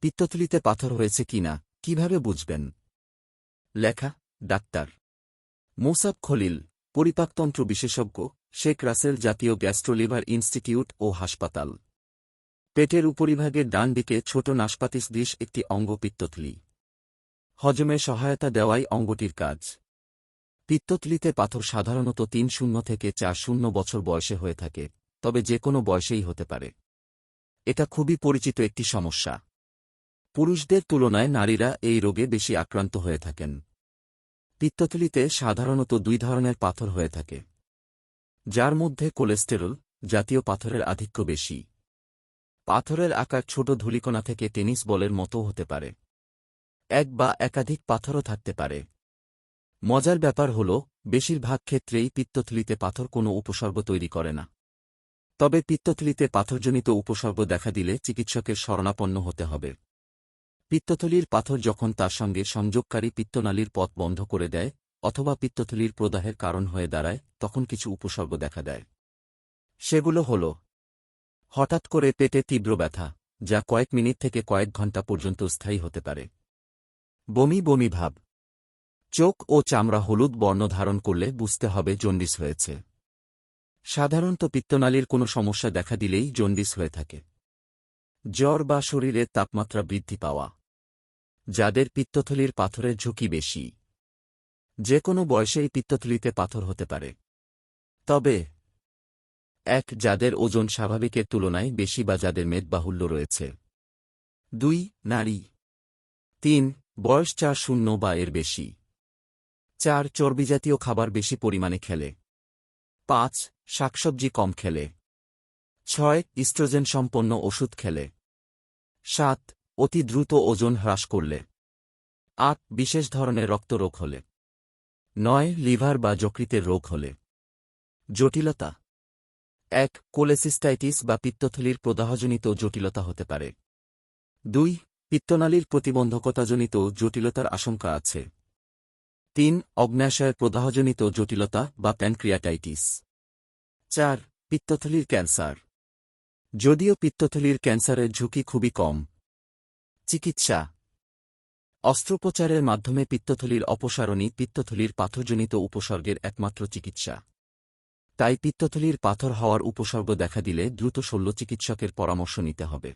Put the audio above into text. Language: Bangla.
পিত্তথলিতে পাথর হয়েছে কিনা কীভাবে বুঝবেন? লেখা, ডাক্তার। মোসাব খলিল, পরিপাকতন্ত্র বিশেষজ্ঞ, শেখ রাসেল জাতীয় গ্যাস্ট্রোলিভার ইনস্টিটিউট ও হাসপাতাল। পেটের উপরিভাগের ডান দিকে ছোট নাশপাতিস দিশ একটি অঙ্গ পিত্তথলি। হজমে সহায়তা দেওয়াই অঙ্গটির কাজ। পিত্তথলিতে পাথর সাধারণত তিন শূন্য থেকে চার শূন্য বছর বয়সে হয়ে থাকে, তবে যে কোনো বয়সেই হতে পারে। এটা খুবই পরিচিত একটি সমস্যা। পুরুষদের তুলনায় নারীরা এই রোগে বেশি আক্রান্ত হয়ে থাকেন। পিত্তথলিতে সাধারণত দুই ধরনের পাথর হয়ে থাকে। যার মধ্যে কোলেস্টেরল, জাতীয় পাথরের আধিক্য বেশি। পাথরের আকার ছোট ধূলিকণা থেকে টেনিস বলের মতো হতে পারে। এক বা একাধিক পাথরও থাকতে পারে। মজার ব্যাপার হল, বেশিরভাগ ক্ষেত্রেই পিত্তথলিতে পাথর কোনো উপসর্গ তৈরি করে না। তবে পিত্তথলিতে পাথরজনিত উপসর্গ দেখা দিলে চিকিৎসকের শরণাপন্ন হতে হবে। পিত্তথলির পাথর যখন তার সঙ্গে সংযোগকারী পিত্তনালীর পথ বন্ধ করে দেয়, অথবা পিত্তথলির প্রদাহের কারণ হয়ে দাঁড়ায়, তখন কিছু উপসর্গ দেখা দেয়। সেগুলো হল, হঠাৎ করে পেটে তীব্র ব্যথা, যা কয়েক মিনিট থেকে কয়েক ঘণ্টা পর্যন্ত স্থায়ী হতে পারে। বমি বমি ভাব। চোখ ও চামড়া হলুদ বর্ণ ধারণ করলে বুঝতে হবে জন্ডিস হয়েছে। সাধারণত পিত্তনালীর কোনো সমস্যা দেখা দিলেই জন্ডিস হয়ে থাকে। জ্বর বা শরীরের তাপমাত্রা বৃদ্ধি পাওয়া। যাদের পিত্তথলির পাথরের ঝুঁকি বেশি। যে কোনো বয়সেই পিত্তথলিতে পাথর হতে পারে। তবে, এক, যাদের ওজন স্বাভাবিকের তুলনায় বেশি বা যাদের মেদবাহুল্য রয়েছে। দুই, নারী। তিন, বয়স চার শূন্য বা এর বেশি। চার চর্বিজাতীয় খাবার বেশি পরিমাণে খেলে। পাঁচ, শাকসবজি কম খেলে। ছয়, ইস্ট্রোজেন সম্পন্ন ওষুধ খেলে। সাত অতি দ্রুত ওজন হ্রাস করলে। আট, বিশেষ ধরনের রক্তরোগ হলে। নয়, লিভার বা যকৃতের রোগ হলে। জটিলতা। এক, কোলেসিস্টাইটিস বা পিত্তথলির প্রদাহজনিত জটিলতা হতে পারে। দুই, পিত্তনালীর প্রতিবন্ধকতাজনিত জটিলতার আশঙ্কা আছে। তিন, অগ্ন্যাশয়ের প্রদাহজনিত জটিলতা বা প্যানক্রিয়াটাইটিস। চার, পিত্তথলির ক্যান্সার। যদিও পিত্তথলির ক্যান্সারের ঝুঁকি খুবই কম চিকিৎসা। অস্ত্রোপচারের মাধ্যমে পিত্তথলির অপসারণী পিত্তথলির পাথরজনিত উপসর্গের একমাত্র চিকিৎসা। তাই পিত্তথলির পাথর হওয়ার উপসর্গ দেখা দিলে দ্রুত শল্য চিকিৎসকের পরামর্শ নিতে হবে।